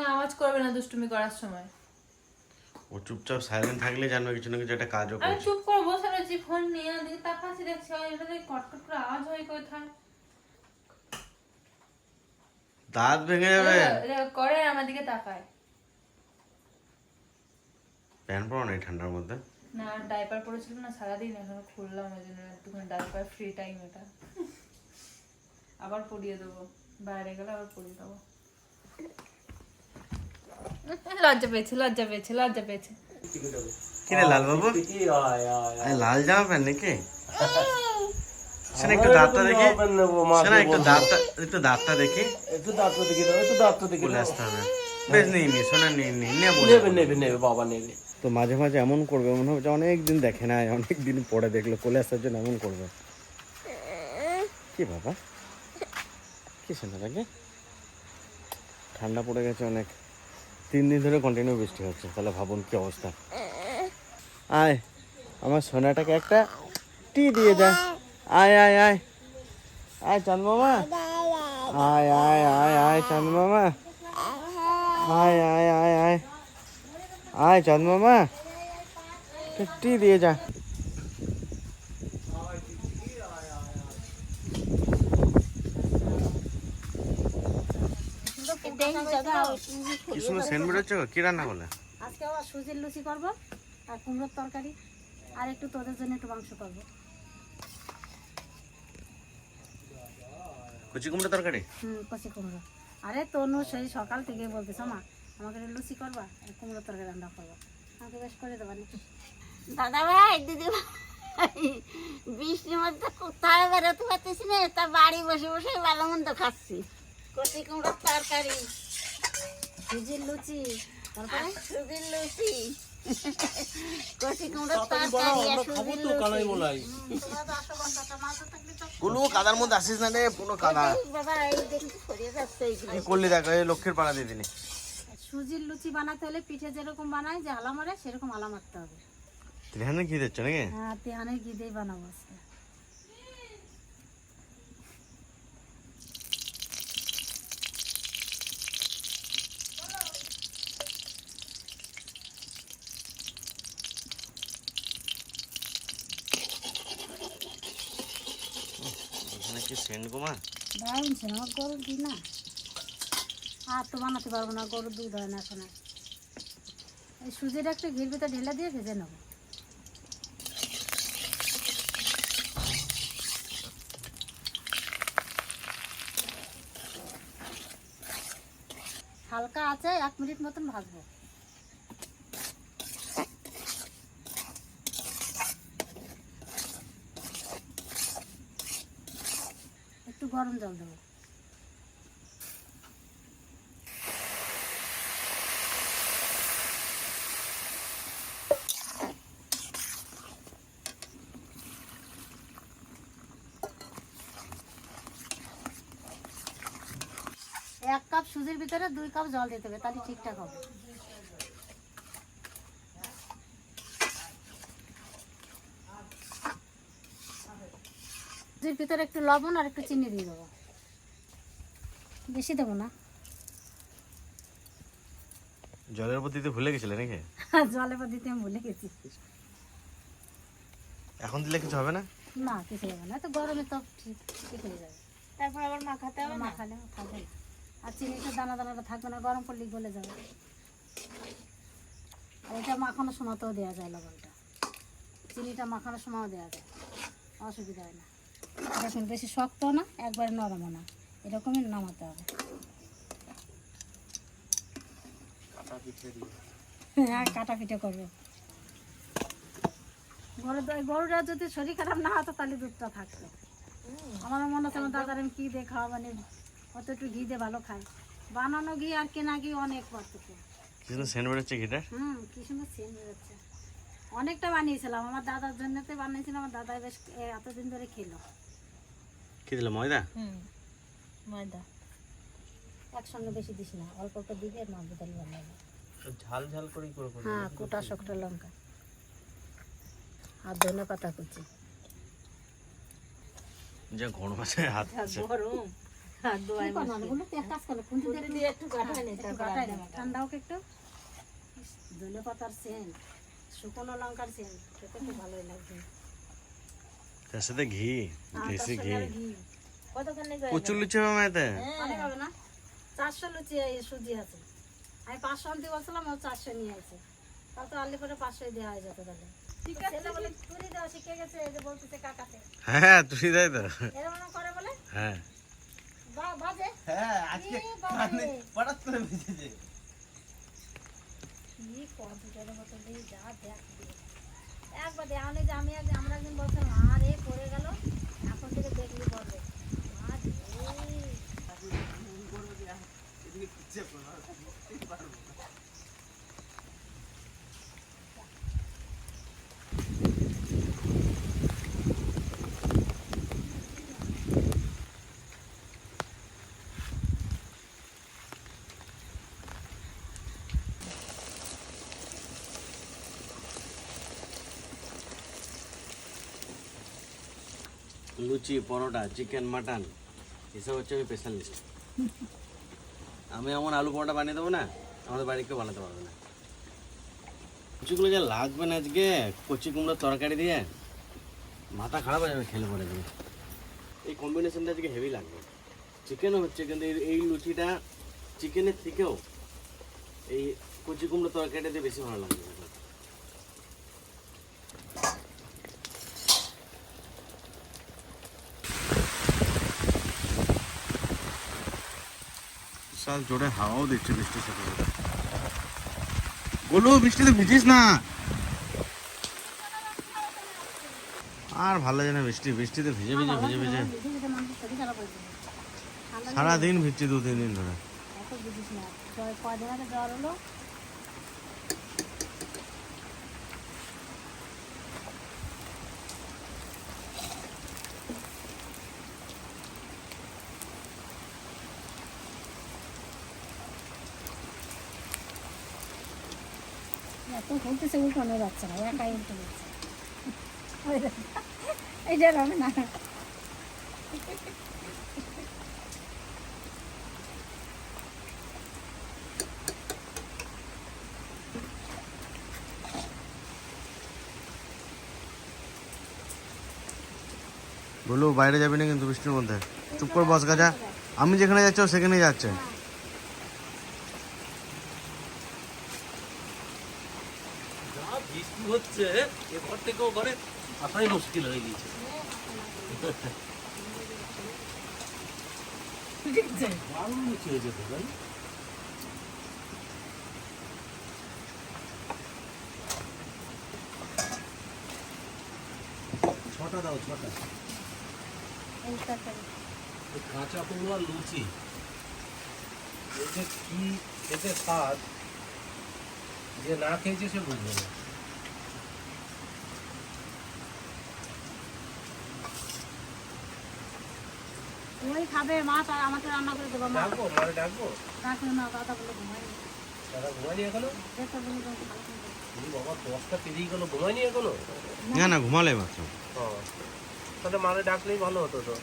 কোনো আওয়াজ করবে না দুষ্টুমি করার সময়। ও চুপচাপ সাইলেন্ট থাকলে জানবে কিছু না কিছু একটা কাজও আমি চুপ করে বসে রয়েছি ফোন নিয়ে দিকে তাকাচ্ছি দেখছি আর এটা কটকট করে আওয়াজ হয় কোথায়। দাঁত ভেঙে যাবে। করে আমার দিকে তাকায়। প্যান পরো না ঠান্ডার মধ্যে? না ডাইপার পরেছিল না সারাদিন এখন খুললাম ওই জন্য একটুখানি ডাইপার ফ্রি টাইম এটা। আবার পরিয়ে দেবো বাইরে গেলে আবার পরিয়ে দেবো। লজ্জা পেয়েছে লজ্জা পেয়েছে লজ্জা পেয়েছে। কি রে লাল বাবু লাল জামা প্যান্ট নাকি? শোনা একটু দাঁতটা দেখি। শোনা একটু দাঁতটা একটু দাঁতটা দেখি। একটু দাঁত তো দেখি দাও একটু দাঁত তো দেখি। বলে আসতে হবে। বেশ নেই নি শোনা নেই নে নেবে নেবে নেবে বাবা নেবে। তো মাঝে মাঝে এমন করবে মনে হবে অনেক দিন দেখে না অনেক দিন পরে দেখল কোলে আসার জন্য এমন করবে। কি বাবা? কি শোনা লাগে ঠান্ডা পড়ে গেছে অনেক। তিন দিন ধরে কন্টিনিউ বৃষ্টি হচ্ছে, তাহলে ভাবুন কি অবস্থা। আয়, আমার সোনাটাকে একটা টি দিয়ে দে। আয় আয় আয়। আয় চাঁদ মামা। আয় আয় আয় আয় চাঁদ মামা। আয় আয় আয় আয়। আয় চাঁদ মামা। টি দিয়ে যা। কি সুন্দর সেন্ট বেরোচ্ছে কি রান্না করলে? আজকে আবার সুজির লুচি করব আর কুমড়োর তরকারি। আর একটু তোদের জন্য একটু মাংস করব। কুচি কুমড়ো তরকারি? হুম কচি কুমড়ো। আরে তনু সেই সকাল থেকে বলতেছ মা আমাকে একটু লুচি করবা আর কুমড়োর তরকারি রান্না করব। আমাকে বেশ করে দেবা নাকি? দাদা ভাই দিদি ভাই বৃষ্টির মধ্যে কোথায় বেরোতে পারতেছি না তা বাড়ি বসে বসে ভালো মন্দ খাচ্ছি। কচি কুমড়োর তরকারি। সুজির লুচি। তারপরে? সুজির লুচি। কাদার মধ্যে আসিস না রে পুরো কাদা। করলি দেখো এই লক্ষ্মীর পাড়া দিয়ে সুজির লুচি বানাতে হলে পিঠে যেরকম বানায় যে আলা মারে সেরকম আলা মারতে হবে। ধ্যানে ঘি দিচ্ছ নাকি? হ্যাঁ তেহানের ঘি দিয়েই বানাবো আজকে ওখানে কি সেন্ট গোমা দারুণ ছিল আমার গরুর ঘি না আর তো বানাতে পারব না, গরুর দুধ হয় না এখন। এই সুজিটা একটু ঘির ভিতরে ঢেলে দিয়ে ভেজে নেব। হালকা আছে এক মিনিট মতন ভাজবো একটু গরম জল দেবো। এক কাপ সুজির ভিতরে দুই কাপ জল দিতে হবে, তাহলে ঠিকঠাক হবে। সুজির ভিতরে একটু লবণ আর একটু চিনি দিয়ে দেবো। বেশি দেবো না। জলের উপর দিতে ভুলে গেছিলে নাকি? জলে পর দিতে আমি ভুলে গেছি। এখন দিলে কিছু হবে না? না কিছু হবে না। তো গরমে তো ঠিক ঠিক হয়ে যাবে। তারপর আবার মাখাতে হবে না? মাখালে থাকবে না। আর চিনিটা দানা দানাটা থাকবে না গরম করলে গলে যাবে। আর এটা মাখানোর সময়তেও দেওয়া যায় লবণটা। চিনিটা মাখানোর সময়ও দেওয়া যায়। অসুবিধা হয় না। দেখুন বেশি শক্ত না একবারে নরমও না। এরকমই নামাতে হবে। হ্যাঁ কাটা পিঠে করব। গরু গরুটা যদি শরীর খারাপ না হতো তাহলে দুধটা থাকতো। আমার মনে হচ্ছে আমার দাদার আমি কি দিয়ে খাওয়া মানে অত একটু ঘি দিয়ে ভালো খায়। বানানো ঘি আর কেনা ঘি অনেক পার্থক্য। সেন্ট বেরোচ্ছে ঘিটার? হুম কি সুন্দর সেন্ট বেরোচ্ছে অনেকটা বানিয়েছিলাম। আমার দাদার জন্যতে বানিয়েছিলাম আমার দাদা বেশ এতদিন ধরে খেলো। কি দিলে ময়দা? হুম ময়দা। একসঙ্গে বেশি দিস না অল্প অল্প দিবি আর মাছ বোতল বানাবো ঝাল ঝাল করে করে করে হ্যাঁ কোটা শক্ত লঙ্কা আর ধনে পাতা কুচি। যে গরম আছে হাত আছে। গরম কি করব না? বলো তো এক কাজ করো, খুন্তি দিয়ে একটু কাটাই নে, একটু তারপর গাটাই আনতে দাও। ঠান্ডা হোক একটু। ধনে পাতার সেন্ট শুকনো লঙ্কার সেন্ট খেতে খুব ভালোই লাগবে তার সাথে ঘি দেশি ঘি। কতখানি প্রচুর লুচি হবে মায়েতে অনেক হবে না? চারশো লুচি সুজি আছে। আমি পাঁচশো আনতে বলছিলাম ও চারশো নিয়ে আছে। তাহলে তো আনলে করে পাঁচশোই দেওয়া হয়ে যেত তাহলে। ছেলে বলে তুলি দেওয়া শিখে গেছে যে বলতেছে কাকাতে। হ্যাঁ তুই তাই তো। এরকম করে বলে? হ্যাঁ। বা- হ্যাঁ আজকে। হঠাৎ করে ভেজেছে কি কম্পিউটারের মতো নেই যা দেখবে একবার দেওয়া যে আমি আজ আমরা একদিন বলছিলাম আর এ পড়ে গেল এখন থেকে দেখলি বলবে মা। লুচি, পরোটা চিকেন মাটন এসব হচ্ছে আমি স্পেশালিস্ট আমি এমন আলু পরোটা বানিয়ে দেবো না, আমাদের বাড়ি কেউ বানাতে পারবে না। লুচিগুলো যা লাগবে না আজকে, কচি কুমড়োর তরকারি দিয়ে, মাথা খারাপ হয়ে যাবে খেলে পরে দিয়ে এই কম্বিনেশনটা আজকে হেভি লাগবে। চিকেনও হচ্ছে কিন্তু এই লুচিটা চিকেনের থেকেও এই কচি কুমড়ো তরকারিটা দিয়ে বেশি ভালো লাগবে। বিশাল জোরে হাওয়াও দিচ্ছে বৃষ্টির সাথে সাথে। বৃষ্টি বৃষ্টিতে ভিজিস না। আর ভালো লাগে না বৃষ্টি, বৃষ্টিতে ভিজে ভিজে ভিজে ভিজে। সারাদিন ভিজছি দু তিন দিন ধরে। জ্বর হলো? এত যাচ্ছে না একাই যাচ্ছে হবে না বলু বাইরে যাবি না কিন্তু বৃষ্টির মধ্যে। চুপ করে বস গাজা। আমি যেখানে যাচ্ছি ও সেখানেই যাচ্ছে যা হচ্ছে এরপর থেকেও ঘরে আসাই মুশকিল হয়ে লুচি হয়েছে তো তাই ছটা দাও, ছটা। কাঁচা আর লুচি। যে কি, এতে স্বাদ? যে না খেয়েছে সে বুঝবে না। ওই খাবে মা তার আমাকে রান্না করে দেবো মা। ডাকবো মারে ডাকবো? রাখলে না দাদা বলে ঘুমাই দাদা ঘুমায়নি এখনও? বাবা দশটা পেরিয়ে গেলো ঘুমায়নি এখনও? না না ঘুমালে মাত্র তাহলে মারে ডাকলেই ভালো হতো তো।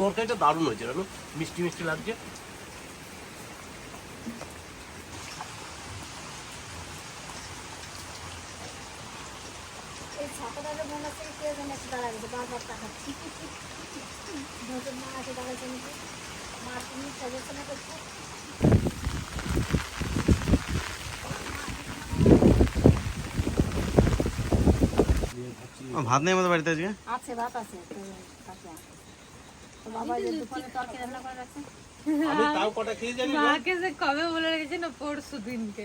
তরকারিটা দারুণ হয়েছে জানো? মিষ্টি মিষ্টি লাগছে। ভাত নেই আমাদের বাড়িতে আজকে? আছে ভাত আছে তো কাকা। তো বাবা যে দুপুরে তরকারি রান্না করে রাখছে আমি তাও কটা খেয়ে জানি মাকে যে কবে বলে রেখেছি না পরশু দিনকে।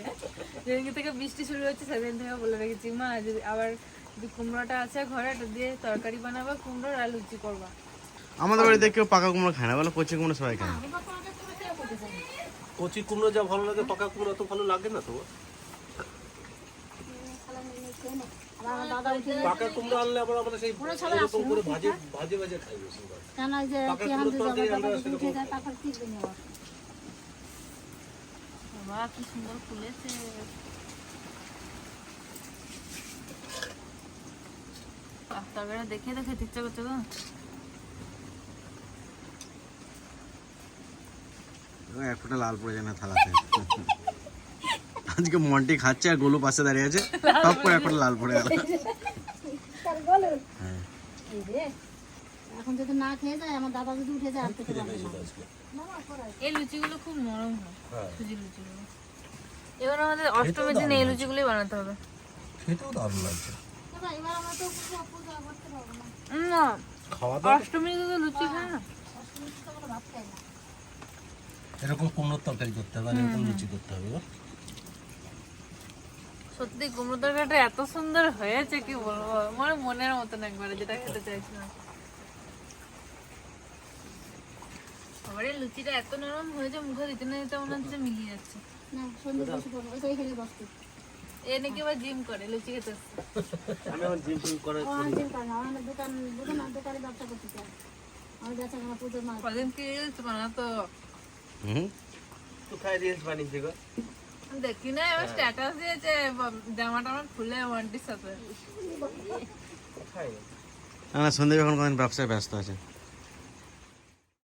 যেদিন থেকে বৃষ্টি শুরু হচ্ছে সেদিন থেকে বলে রেখেছি মা যদি আবার যদি কুমড়োটা আছে ঘরে দিয়ে তরকারি বানাবা কুমড়োর আর লুচি করবা। আমাদের বাড়িতে কেউ পাকা কুমড়ো খায় না বলে কচি কুমড়ো সবাই খায়। কচি কুমড়ো যা ভালো লাগে পাকা কুমড়ো তো ভালো লাগে না তো? পাকা কুমড়ো আনলে আবার আমরা সেই এরকম করে ভাজে ভাজে ভাজে খাই বেশি পাকা তরকারি আমরা বাবা কি সুন্দর ফুলেছে। দেখে দেখে ইচ্ছা করছে গো এক ফোঁটা লাল পড়ে যায় না থালাতে। আজকে মন্টি খাচ্ছে আর গোলু পাশে দাঁড়িয়ে আছে। সব করে ফোঁটা লাল পড়ে গেল। হ্যাঁ। এখন যদি না খেয়ে যায় আমার দাদা যদি উঠে যায় আর খেতে পারবে এই লুচিগুলো খুব নরম হয় হ্যাঁ। সুজি লুচিগুলো। এবার আমাদের অষ্টমীর দিনে এই লুচিগুলোই বানাতে হবে। খেতেও দারুণ লাগছে। না। না খাওয়া দাওয়া অষ্টমীর দিনে লুচি খায় না। এরকম কুমড়োর তরকারি করতে হবে এরকম লুচি করতে হবে। সত্যি কুমড়ো তরকারিটা এত সুন্দর হয়েছে কি বলব? মানে মনের মতন একবারে যেটা খেতে চাইছিলাম। আবার এই লুচিটা এত নরম হয়েছে মুখে দিতে না দিতে মনে হচ্ছে মিলিয়ে যাচ্ছে। এ নাকি আবার জিম করে লুচি খেতে আমি এখন জিম করে না আমার দোকান দোকান দোকানে ব্যবসা করতে চাই আমি যাচ্ছি আমার পুজোর কদিন কি বানাতো হুম? তো খাই রিলস বানিয়েছে গো। দেখি না, এবার স্ট্যাটাস দিয়েছে জামা টামা খুলে ওয়ান্টির সাথে। আমরা সন্ধে এখন কোনদিন ব্যবসায় ব্যস্ত আছে।